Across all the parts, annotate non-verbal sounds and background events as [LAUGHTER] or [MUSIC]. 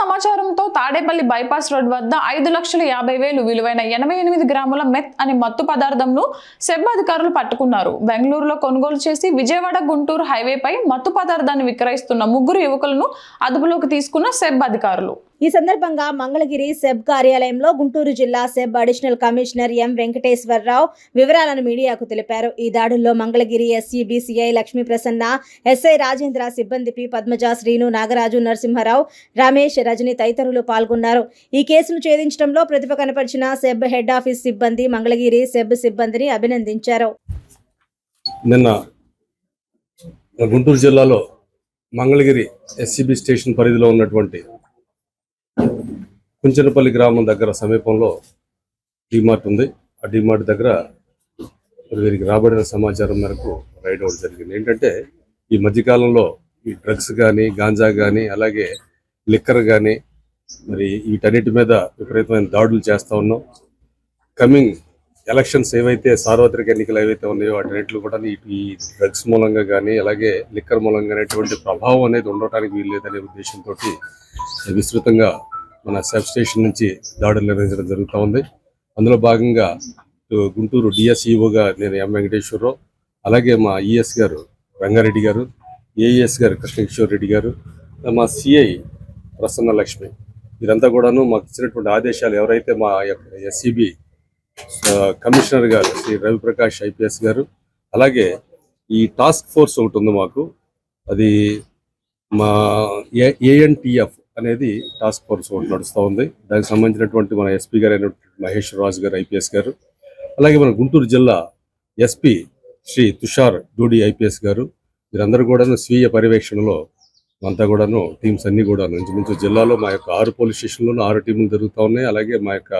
సమాచారంతో Tadepalli bypass road వద్ద ఐదు లక్షల యాభై వేలు విలువైన ఎనభై ఎనిమిది గ్రాముల మెత్ అనే మత్తు పదార్థంను సెబ్ అధికారులు పట్టుకున్నారు. బెంగళూరులో కొనుగోలు చేసి విజయవాడ గుంటూరు హైవేపై మత్తు పదార్థాన్ని విక్రయిస్తున్న ముగ్గురు యువకులను అదుపులోకి తీసుకున్న సెబ్ అధికారులు. ఈ సందర్భంగా మంగళగిరి సెబ్ కార్యాలయంలో గుంటూరు జిల్లా SEB additional commissioner M Venkateswararao వివరాలను మీడియాకు తెలిపారు. ఈ దాడుల్లో మంగళగిరి ఎస్సీ లక్ష్మీ ప్రసన్న ఎస్ఐ రాజేంద్ర సిబ్బంది పి. పద్మజ శ్రీను నాగరాజు నరసింహారావు రమేష్ రజని తదితరులు పాల్గొన్నారు. ఈ కేసును ఛేదించడంలో ప్రతిభ కనపరిచిన సెబ్ హెడ్ ఆఫీస్ సిబ్బంది మంగళగిరి సెబ్ సిబ్బందిని అభినందించారు. నిన్న గుంటూరు జిల్లాలో మంగళగిరి ఎస్సీబీ స్టేషన్ పరిధిలో ఉన్నటువంటి కుంచనపల్లి గ్రామం దగ్గర సమీపంలో డిమార్ట్ ఉంది. ఆ డిమార్ట్ దగ్గర వీరికి రాబడిన సమాచారం మేరకు రైడ్ అవుట్ జరిగింది. ఏంటంటే ఈ మధ్యకాలంలో ఈ డ్రగ్స్ కానీ గాంజా కానీ అలాగే లిక్కర్ కానీ మరి వీటన్నిటి మీద విపరీతమైన దాడులు చేస్తూ ఉన్నాం. కమింగ్ ఎలక్షన్స్ ఏవైతే సార్వత్రిక ఎన్నికలు ఏవైతే ఉన్నాయో వాటిలో కూడా ఈ- డ్రగ్స్ మూలంగా కానీ అలాగే లిక్కర్ మూలంగా ప్రభావం అనేది ఉండటానికి వీల్లేదనే ఉద్దేశంతో విస్తృతంగా మన సబ్ స్టేషన్ నుంచి దాడులు నిర్వహించడం జరుగుతూ ఉంది. అందులో భాగంగా గుంటూరు డిఎస్ఈఓగా నేను ఎం వెంకటేశ్వరరావు అలాగే మా ఈఎస్ గారు రంగారెడ్డి గారు ఏఈఎస్ గారు కృష్ణకిషోర్ రెడ్డి గారు మా సిఐ ప్రసన్న లక్ష్మి. వీరంతా కూడాను మాకు ఇచ్చినటువంటి ఆదేశాలు ఎవరైతే మా యొక్క ఎస్సిబి కమిషనర్ గారు శ్రీ రవిప్రకాష్ ఐపీఎస్ గారు అలాగే ఈ టాస్క్ ఫోర్స్ ఒకటి ఉంది మాకు. అది మా ఏఎన్టీఎఫ్ అనేది టాస్క్ ఫోర్స్ ఒకటి నడుస్తూ ఉంది. దానికి సంబంధించినటువంటి మన ఎస్పీ గారు అయినటువంటి మహేష్ రాజు గారు ఐపీఎస్ గారు అలాగే మన గుంటూరు జిల్లా ఎస్పీ శ్రీ తుషార్ డూడి ఐపీఎస్ గారు వీరందరూ కూడాను స్వీయ పర్యవేక్షణలో అంతా కూడాను టీమ్స్ అన్ని కూడా ఇంచుమించు జిల్లాలో మా యొక్క ఆరు పోలీస్ స్టేషన్లోనూ ఆరు టీములు జరుగుతూ ఉన్నాయి. అలాగే మా యొక్క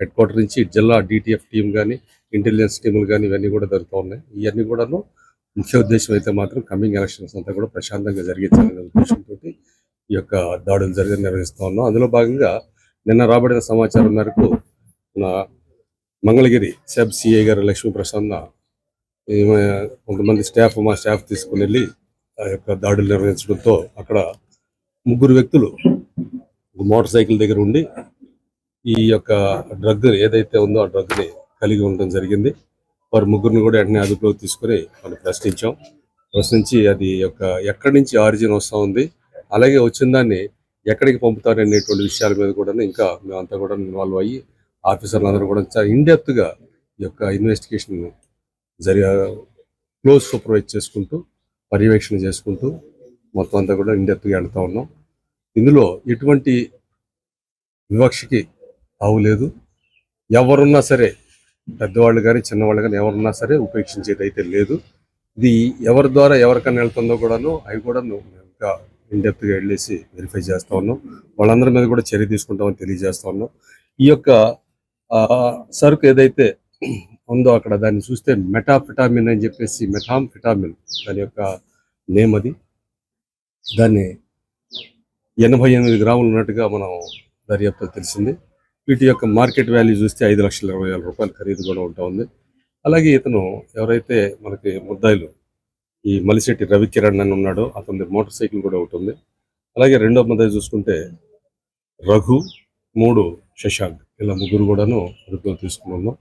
హెడ్ క్వార్టర్ నుంచి జిల్లా డిటిఎఫ్ టీం కానీ ఇంటెలిజెన్స్ టీములు కానీ ఇవన్నీ కూడా జరుగుతూ ఉన్నాయి. ఇవన్నీ కూడాను ముఖ్య ఉద్దేశం అయితే మాత్రం కమింగ్ ఎలక్షన్స్ అంతా కూడా ప్రశాంతంగా జరిగించాలనే ఉద్దేశంతో ఈ యొక్క దాడులు జరిగి నిర్వహిస్తూ ఉన్నాం. అందులో భాగంగా నిన్న రాబడిన సమాచారం మేరకు మన మంగళగిరి సబ్ సిఐ గారు లక్ష్మీ ప్రసన్న కొంతమంది స్టాఫ్ మా స్టాఫ్ తీసుకుని వెళ్ళి ఆ యొక్క దాడులు నిర్వహించడంతో అక్కడ ముగ్గురు వ్యక్తులు మోటార్ సైకిల్ దగ్గర ఉండి ఈ యొక్క డ్రగ్ ఏదైతే ఉందో ఆ డ్రగ్ని కలిగి ఉండడం జరిగింది. వారు ముగ్గురిని కూడా వెంటనే అదుపులోకి తీసుకొని వాళ్ళు ప్రశ్నించాం. ప్రశ్నించి అది యొక్క ఎక్కడి నుంచి ఆరిజిన్ వస్తూ ఉంది? అలాగే వచ్చిన దాన్ని ఎక్కడికి పంపుతారు అనేటువంటి విషయాల మీద కూడా ఇంకా మేమంతా కూడా ఇన్వాల్వ్ అయ్యి ఆఫీసర్లు అందరూ కూడా చాలా ఇన్డెప్త్గా ఈ యొక్క ఇన్వెస్టిగేషన్ జరిగా క్లోజ్ సూపర్వైజ్ చేసుకుంటూ పర్యవేక్షణ చేసుకుంటూ మొత్తం అంతా కూడా ఇండెప్త్గా వెళ్తూ ఉన్నాం. ఇందులో ఎటువంటి వివక్షకి లేదు. ఎవరున్నా సరే పెద్దవాళ్ళు కానీ చిన్నవాళ్ళు కానీ ఎవరున్నా సరే ఉపేక్షించేది అయితే లేదు. ఇది ఎవరి ద్వారా ఎవరికైనా వెళ్తుందో కూడాను అవి కూడా ఇంకా ఇన్డెప్త్గా వెళ్ళేసి వెరిఫై చేస్తా ఉన్నాం. వాళ్ళందరి మీద కూడా చర్య తీసుకుంటామని తెలియజేస్తా ఉన్నాం. ఈ యొక్క ఆ, సరుకు ఏదైతే ఉందో అక్కడ దాన్ని చూస్తే మెటాఫిటామిన్ అని చెప్పేసి మెథాంఫిటామిన్ దాని యొక్క నేమ్ అది. దాన్ని ఎనభై ఎనిమిది గ్రాములు ఉన్నట్టుగా మనం దర్యాప్తు తెలిసింది. వీటి యొక్క మార్కెట్ వాల్యూ చూస్తే ఐదు లక్షల ఇరవై వేల రూపాయలు ఖరీదు కూడా ఉంటా ఉంది. అలాగే ఇతను ఎవరైతే మనకి ముద్దాయిలు ఈ మలిశెట్టి రవికిరణ్ అని ఉన్నాడు. అతని మోటార్ సైకిల్ కూడా ఒకటి ఉంది. అలాగే రెండో ముద్దాయి చూసుకుంటే రఘు మూడు శశాంక్ ఇలా ముగ్గురు కూడాను అదుపులో తీసుకుని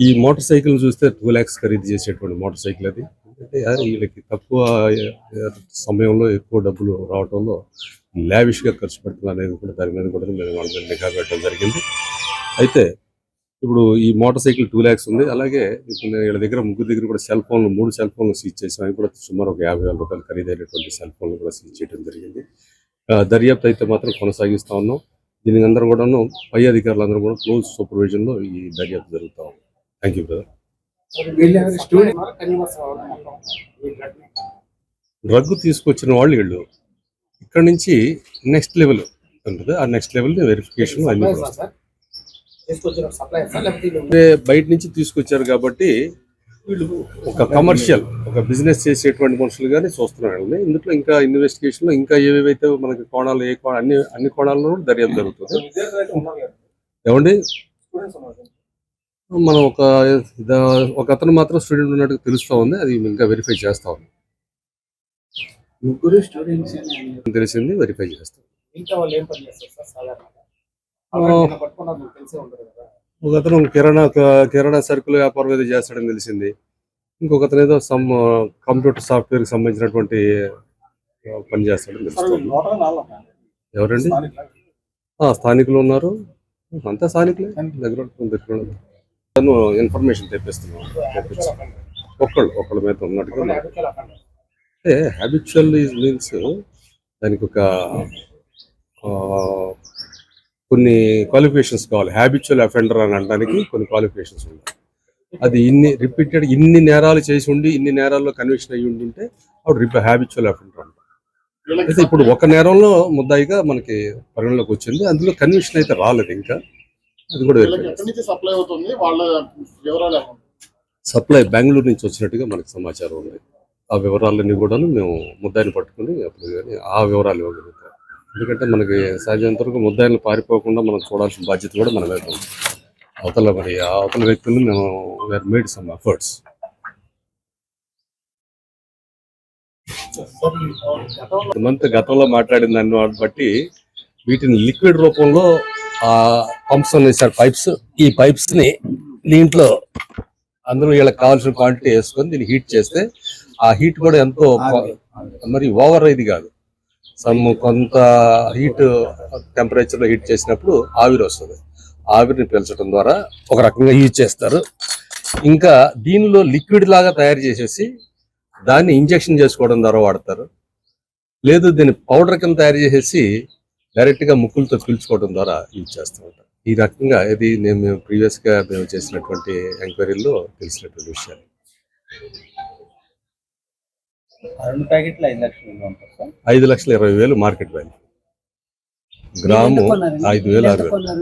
ఈ మోటార్ సైకిల్ చూస్తే టూ ల్యాక్స్ ఖరీదు చేసేటువంటి మోటార్ సైకిల్ అది. అంటే వీళ్ళకి తక్కువ సమయంలో ఎక్కువ డబ్బులు రావడంలో లావిష్గా ఖర్చు పెడుతున్నారు అనేది కూడా దాని మీద కూడా మేము వాళ్ళ మీద నిఘా పెట్టడం జరిగింది. అయితే ఇప్పుడు ఈ మోటార్ సైకిల్ టూ ల్యాక్స్ ఉంది. అలాగే ఇప్పుడు నేను వీళ్ళ దగ్గర ముగ్గురు దగ్గర కూడా సెల్ ఫోన్లు మూడు సెల్ ఫోన్లు సీజ్ చేసాం. అవి కూడా సుమారు ఒక యాభై వేల రూపాయలు ఖరీదైనటువంటి సెల్ ఫోన్లు కూడా సీజ్ చేయడం జరిగింది. దర్యాప్తు అయితే మాత్రం కొనసాగిస్తా ఉన్నాం. దీనికి అందరూ కూడాను పై అధికారులు అందరూ కూడా క్లోజ్ సూపర్విజన్లో ఈ దర్యాప్తు జరుగుతూ ఉంది. Thank you brother drug drug తీసుకొచ్చిన వాళ్ళు వీళ్ళు. ఇక్కడ నుంచి నెక్స్ట్ లెవెల్ ఉంటుంది. ఆ నెక్స్ట్ లెవెల్ వెరిఫికేషన్ అన్ని బయట నుంచి తీసుకొచ్చారు కాబట్టి వీళ్ళు ఒక కమర్షియల్ ఒక బిజినెస్ చేసేటువంటి మనుషులు కానీ చూస్తున్నారు. ఇందులో ఇంకా ఇన్వెస్టిగేషన్లో ఇంకా ఏవేవైతే మనకి కోణాలు ఏ కోణాలు అన్ని అన్ని కోణాల్లో కూడా దర్యాప్తు జరుగుతుంది. ఏమండి? మనం ఒక ఒక అతను మాత్రం స్టూడెంట్ ఉన్నట్టు తెలుస్తా ఉంది. అది ఇంకా వెరిఫై చేస్తా ఉంది ముగ్గురు స్టూడెంట్స్ తెలిసింది వెరిఫై చేస్తాం. ఇంకా వాళ్ళు ఏం పని చేస్తారు సార్ సాధారణంగా? ఒక అతను కిరాణా కిరాణా సరుకుల వ్యాపారం ఏదో చేస్తాడని తెలిసింది. ఇంకొక అతను ఏదో సమ్ కంప్యూటర్ సాఫ్ట్వేర్కి సంబంధించినటువంటి పని చేస్తాడని తెలుస్తుంది. ఎవరండి? స్థానికులు. ఆ, స్థానికులు ఉన్నారు. అంతా స్థానికులే. దగ్గర దగ్గర. తను ఇన్ఫర్మేషన్ తెప్పిస్తున్నాం తెప్పించి ఒక్కళ్ళు ఒక్కళ్ళ మీద ఉన్నట్టుగా. అంటే హ్యాబిచువల్ మీన్స్ దానికి ఒక ఆ, కొన్ని క్వాలిఫికేషన్స్ కావాలి. హ్యాబిచువల్ అఫెండర్ అని అనడానికి కొన్ని క్వాలిఫికేషన్స్ ఉన్నాయి. అది ఇన్ని రిపీటెడ్ ఇన్ని నేరాలు చేసి ఉండి ఇన్ని నేరాల్లో కన్విక్షన్ అయ్యి ఉంటే అప్పుడు రిపీ హ్యాబిచువల్ అఫెండర్ అంటారు అయితే ఇప్పుడు ఒక నేరంలో ముద్దాయిగా మనకి పరిగణలోకి వచ్చింది. అందులో కన్విక్షన్ అయితే రాలేదు ఇంకా. అది కూడా సప్లై బెంగళూరు నుంచి వచ్చినట్టుగా మనకు సమాచారం ఉంది. ఆ వివరాలన్నీ కూడాను మేము ముద్దాయిని పట్టుకుని అప్పుడు కానీ ఆ వివరాలు ఇవ్వగలుగుతాం. ఎందుకంటే మనకి సహజంత వరకు ముద్దాయిలు పారిపోకుండా మనం చూడాల్సిన బాధ్యత కూడా మన మీద ఉంది. అవతల మరి ఆ అవతల వ్యక్తులు మేము were made some efforts month గతంలో మాట్లాడిన దాన్ని బట్టి వీటిని లిక్విడ్ రూపంలో ఆ పంప్స్ ఉన్నాయి సార్ పైప్స్ ఈ పైప్స్ని దీంట్లో అందులో వీళ్ళకి కావాల్సిన క్వాంటిటీ వేసుకొని దీన్ని హీట్ చేస్తే ఆ హీట్ కూడా ఎంతో మరి ఓవర్ ఇది కాదు. సమ్ కొంత హీట్ టెంపరేచర్లో హీట్ చేసినప్పుడు ఆవిరి వస్తుంది. ఆవిరిని పీల్చడం ద్వారా ఒక రకంగా యూజ్ చేస్తారు. ఇంకా దీనిలో లిక్విడ్ లాగా తయారు చేసేసి దాన్ని ఇంజెక్షన్ చేసుకోవడం ద్వారా వాడతారు. లేదు దీన్ని పౌడర్ కింద తయారు చేసేసి డైరెక్ట్గా ముక్కులతో పీల్చుకోవడం ద్వారా యూజ్ చేస్తూ ఉంటారు. ఈ రకంగా ఇది నేను మేము ప్రీవియస్గా మేము చేసినటువంటి ఎంక్వైరీలో తెలిసినటువంటి విషయాలు. రెండు ప్యాకెట్లు ఐదు లక్షలు ఐదు లక్షల ఇరవై వేలు మార్కెట్ వాల్యూ గ్రాము ఐదు వేలు ఆరు వేలు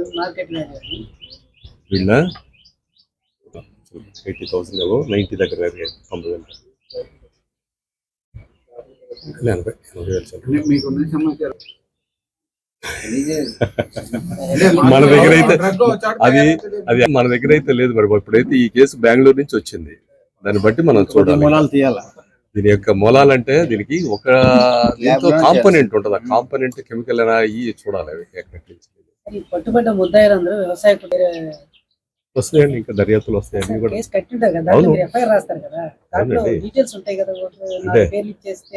వీళ్ళ? ఎయిటీ థౌసండ్ ఏవో నైన్టీ దగ్గర తొంభై వేలు. ఎనభై ఎనభై మన దగ్గర అయితే అది అది మన దగ్గర అయితే లేదు మరి ఇప్పుడైతే ఈ కేసు బెంగళూరు నుంచి వచ్చింది. దాన్ని బట్టి మనం చూడాలి. మూలాలు తీయాలా? దీని యొక్క మూలాలంటే దీనికి ఒక [LAUGHS] దీంతో లో కాంపోనెంట్ ఉంటుంది. ఆ కాంపోనెంట్ కెమికల్ అయినా ఇవి చూడాలి అవి ఎక్కడి నుంచి ఈ పట్టుబడ్డ ముద్దాయిలందరూ వ్యవసాయ కుటీర వస్తాయండి ఇంకా దర్యాప్తులు వస్తాయండి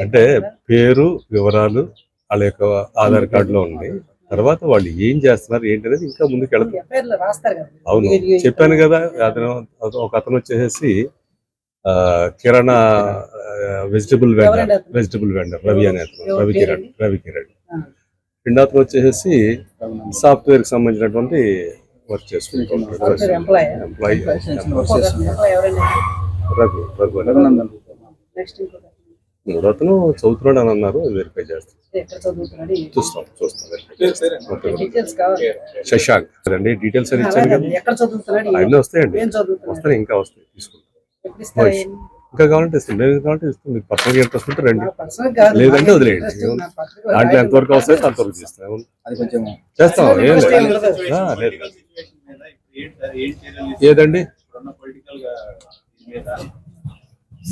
అంటే- పేరు వివరాలు వాళ్ళ యొక్క ఆధార్ కార్డులో ఉంది. తర్వాత వాళ్ళు ఏం చేస్తున్నారు ఏంటి అనేది ఇంకా ముందుకు వెళ్తారు ఎఫ్ఐఆర్లో రాస్తారు కదా. అవును. చెప్పాను కదా అతను ఒక అతను వచ్చేసి ఆ, కిరాణా vegetable vendor? Vegetable vendor Ravi అనే అతను. ఎవరి? రవి కిరణ్? రవి కిరణ్. ఆ. రెండో అతను వచ్చేసి సాఫ్ట్వేర్కి సంబంధించినటువంటి వర్క్ ఎంప్లాయ్ ఎవరైనా రఘు రఘు మూడో అతను చదువుతున్నాడు అని అన్నారు వెరిఫై చేస్తాం. చూస్తాం చూస్తాం శశాంక్ అండి డీటెయిల్స్ అని ఇచ్చాను కదా. ఎక్కడ చదువుతున్నాడు? అవన్నీ వస్తాయండి. వస్తాయి ఇంకా వస్తాయి తీసుకుంటాం. ఇంకా కావాలంటే ఇస్తాం లేదు కావాలంటే ఇస్తాం మీకు పర్సనల్ ఇంట్రెస్ట్ ఉంటే రండి లేదంటే వదిలేయండి. దాంట్లో. ఎంతవరకు వస్తాయో అంతవరకు చేస్తాం చేస్తాం ఏం లేదు ఏదండి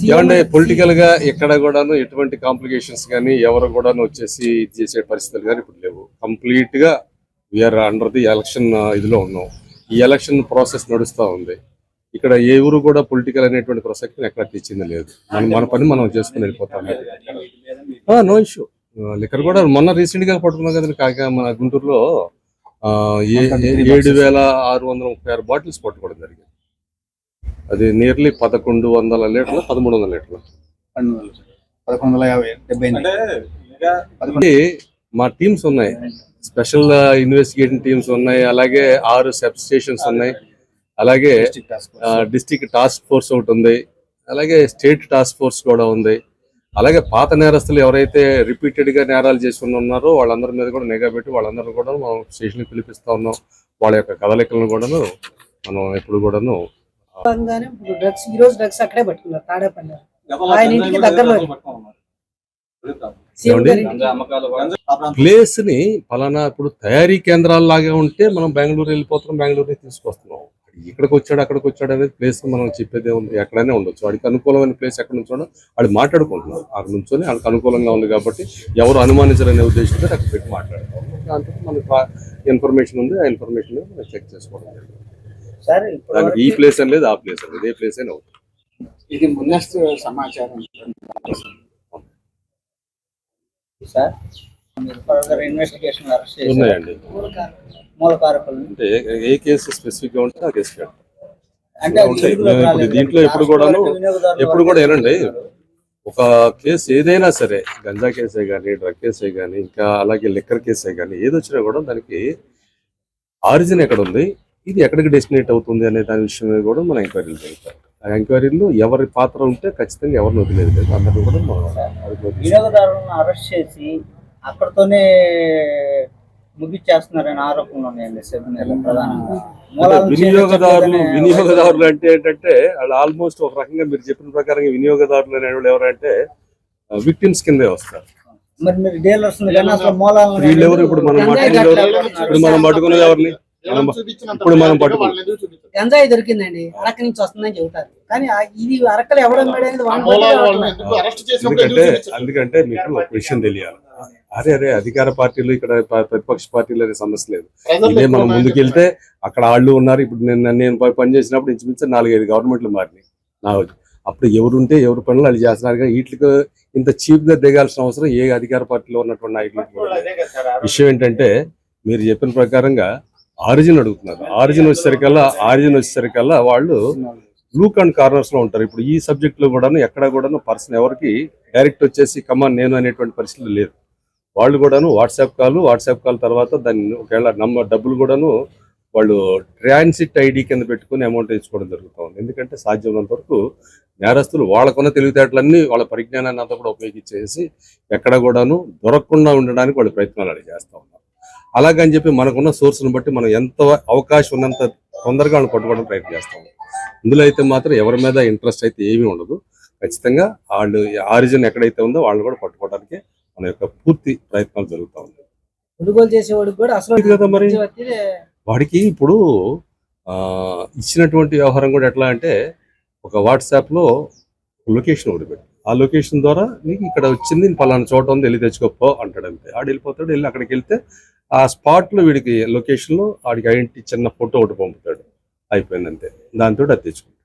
ఏమంటే పొలిటికల్గా ఎక్కడ కూడాను ఎటువంటి కాంప్లికేషన్స్ కానీ ఎవరు కూడాను వచ్చేసి ఇది చేసే పరిస్థితులు కానీ ఇప్పుడు లేవు కంప్లీట్గా వీఆర్ అండర్ ది ఎలక్షన్ ఇదిలో ఉన్నాం ఈ ఎలక్షన్ ప్రాసెస్ నడుస్తూ ఉంది ఇక్కడ ఏ ఊరు కూడా పొలిటికల్ అనేటువంటి ప్రసక్తిని ఎక్కడ తెచ్చింది లేదు. మనం మన పని మనం చేసుకుని వెళ్ళిపోతాం. నో ఇష్యూ లిక్కర్ కూడా మొన్న రీసెంట్గా పట్టుకున్నాం కదండి. కాక మన గుంటూరులో ఏడు వేల ఆరు వందల ముప్పై ఆరు బాటిల్స్ పట్టుకోవడం జరిగింది. అది నియర్లీ పదకొండు వందల లీటర్లు పదమూడు వందల లీటర్లు. మా టీమ్స్ ఉన్నాయి. స్పెషల్ ఇన్వెస్టిగేషన్ టీమ్స్ ఉన్నాయి. అలాగే ఆరు సబ్ స్టేషన్స్ ఉన్నాయి. అలాగే district task force. District task force ఒకటి ఉంది. అలాగే స్టేట్ టాస్క్ ఫోర్స్ కూడా ఉంది. అలాగే పాత నేరస్తులు ఎవరైతే రిపీటెడ్గా నేరాలు చేసి ఉన్నారో వాళ్ళందరి మీద కూడా నిఘా పెట్టి వాళ్ళందరూ కూడా మనం స్టేషన్ పిలిపిస్తా ఉన్నాం. వాళ్ళ యొక్క కదలికలను కూడాను మనం ఎప్పుడు కూడాను భాగంగానే ఇప్పుడు డ్రగ్స్ ఈ రోజు డ్రగ్స్ అక్కడే పట్టుకున్నారు తాడేపల్లి. ఆయన ఇంటికి దగ్గరలో సీఎం ఏమండి? గారి ఇంటికి ప్లేస్ని ఫలానా ఇప్పుడు తయారీ కేంద్రాల లాగా ఉంటే మనం బెంగళూరు వెళ్ళిపోతున్నాం బెంగళూరు తీసుకొస్తున్నాం. ఇక్కడికి వచ్చాడు అక్కడికి వచ్చాడు అనేది ప్లేస్ మనం చెప్పేది ఉంది. ఎక్కడైనా ఉండొచ్చు. వాడికి అనుకూలమైన ప్లేస్ ఎక్కడ నుంచోడో వాడు మాట్లాడుకుంటున్నారు అక్కడ నుంచొని వాళ్ళకి అనుకూలంగా ఉంది కాబట్టి ఎవరు అనుమానించారనే ఉద్దేశంతో అక్కడ పెట్టి మాట్లాడతాం దాంతో మనకు ఇన్ఫర్మేషన్ ఉంది. ఆ ఇన్ఫర్మేషన్ మనం చెక్ చేసుకోవడం జరిగింది. ఈ ప్లేస్ అని లేదు ఆ ప్లేస్ అని ఏ ప్లేస్ అయినా అవుతుంది ఇది ముందస్తు సమాచారం. సార్ ఉన్నాయండి. అంటే ఏ- కేసు స్పెసిఫిక్గా ఉంటే ఆ కేసు. దీంట్లో ఎప్పుడు కూడాను ఎప్పుడు కూడా ఏనండి ఒక కేసు ఏదైనా సరే గంజా కేసే కానీ డ్రగ్ కేసే కానీ ఇంకా అలాగే లిక్కర్ కేసే కానీ ఏది వచ్చినా కూడా దానికి ఆరిజిన్ ఎక్కడ ఉంది ఇది ఎక్కడికి డెస్టినేట్ అవుతుంది అనే దాని విషయం మీద కూడా మనం ఎంక్వైరీలు జరుగుతాం ఆ ఎంక్వైరీలో ఎవరి పాత్ర ఉంటే ఖచ్చితంగా ఎవరిని వదిలేదు లేదు అందరిని కూడా మనం అరెస్ట్ చేసి అక్కడతోనే ముగిచ్చేస్తున్నారనే ఆరోపణలు ఉన్నాయండి మీద ప్రధానంగా. వినియోగదారులు వినియోగదారులు అంటే ఏంటంటే వాళ్ళు ఆల్మోస్ట్ ఒక రకంగా మీరు చెప్పిన ప్రకారం వినియోగదారులు అనేవాళ్ళు ఎవరంటే విక్టిమ్స్ కిందే వస్తారు. మరి మీరు డీలర్స్ వీళ్ళు ఎవరు ఇప్పుడు మనం ఇప్పుడు మనం పట్టుకునేది ఎవరిని? ఇప్పుడు మనం? గంజాయి దొరికిందండి. అరక నుంచి వస్తుందని చెబుతారు. కానీ ఇది అరకలు ఎవడం ఎందుకంటే? అందుకంటే మీకు ఒక విషయం తెలియాలి. అరే అరే అధికార పార్టీలు ఇక్కడ ప్రతిపక్ష పార్టీలు అనే సమస్య లేదు. ఇదే మనం ముందుకెళ్తే అక్కడ వాళ్ళు ఉన్నారు. ఇప్పుడు నేను నేను ప- పని చేసినప్పుడు ఇంచుమించు నాలుగైదు గవర్నమెంట్లు మారినాయి. నా అప్పుడు ఎవరుంటే ఎవరు పనులు వాళ్ళు చేస్తున్నారు కానీ వీటికి ఇంత చీప్గా దిగాల్సిన అవసరం ఏ అధికార పార్టీలో ఉన్నటువంటి లేదు. విషయం ఏంటంటే మీరు చెప్పిన ప్రకారంగా ఆరిజిన్ అడుగుతున్నారు. ఆరిజిన్ వచ్చేసరికల్లా ఆరిజిన్ వచ్చేసరికల్లా వాళ్ళు లూక్ అండ్ కార్నర్స్లో ఉంటారు. ఇప్పుడు ఈ సబ్జెక్ట్లో కూడాను ఎక్కడ కూడాను పర్సన్ ఎవరికి డైరెక్ట్ వచ్చేసి కమాన్ నేను అనేటువంటి పరిస్థితి లేదు. వాళ్ళు కూడాను వాట్సాప్ కాల్ వాట్సాప్ కాల్ తర్వాత దాన్ని ఒకవేళ నమ్మ డబ్బులు కూడాను వాళ్ళు ట్రాన్సిట్ ఐడి కింద పెట్టుకుని అమౌంట్ ఇచ్చుకోవడం జరుగుతూ ఉంది. ఎందుకంటే సాధ్యమైనంత వరకు నేరస్తులు వాళ్ళకున్న తెలివితేటలన్నీ వాళ్ళ పరిజ్ఞానాన్ని అంతా కూడా ఉపయోగించేసి ఎక్కడ కూడాను దొరకకుండా ఉండడానికి వాళ్ళు ప్రయత్నాలు అడిగి చేస్తూ ఉన్నారు. అలాగని చెప్పి మనకున్న సోర్స్ను బట్టి మనం ఎంత అవకాశం ఉన్నంత తొందరగా వాళ్ళు పట్టుకోవడం ప్రయత్నం చేస్తాం ఇందులో అయితే మాత్రం ఎవరి మీద ఇంట్రెస్ట్ అయితే ఏమీ ఉండదు. ఖచ్చితంగా వాళ్ళు ఆరిజిన్ ఎక్కడైతే ఉందో వాళ్ళు కూడా పట్టుకోవడానికి మన యొక్క పూర్తి ప్రయత్నాలు జరుగుతూ ఉన్నాయి. కొనుగోలు చేసేవాడికి కూడా అసలు ఇది కదా మరి. మధ్యవర్తి వాడికి ఇప్పుడు ఆ, ఇచ్చినటువంటి వ్యవహారం కూడా ఎట్లా అంటే ఒక వాట్సాప్లో లొకేషన్ ఒకటి పెట్టి. ఆ లొకేషన్ ద్వారా నీకు ఇక్కడ వచ్చింది పలానా చోట ఉంది వెళ్ళి తెచ్చుకోపో అంటాడు అంతే. ఆడు వెళ్ళిపోతాడు వెళ్ళి అక్కడికి వెళ్తే ఆ స్పాట్లో వీడికి లొకేషన్లో వాడికి ఐడెంటిటీ చిన్న ఫోటో ఒకటి పంపుతాడు. అయిపోయింది అంతే. దాంతో అది తెచ్చుకుంటాడు.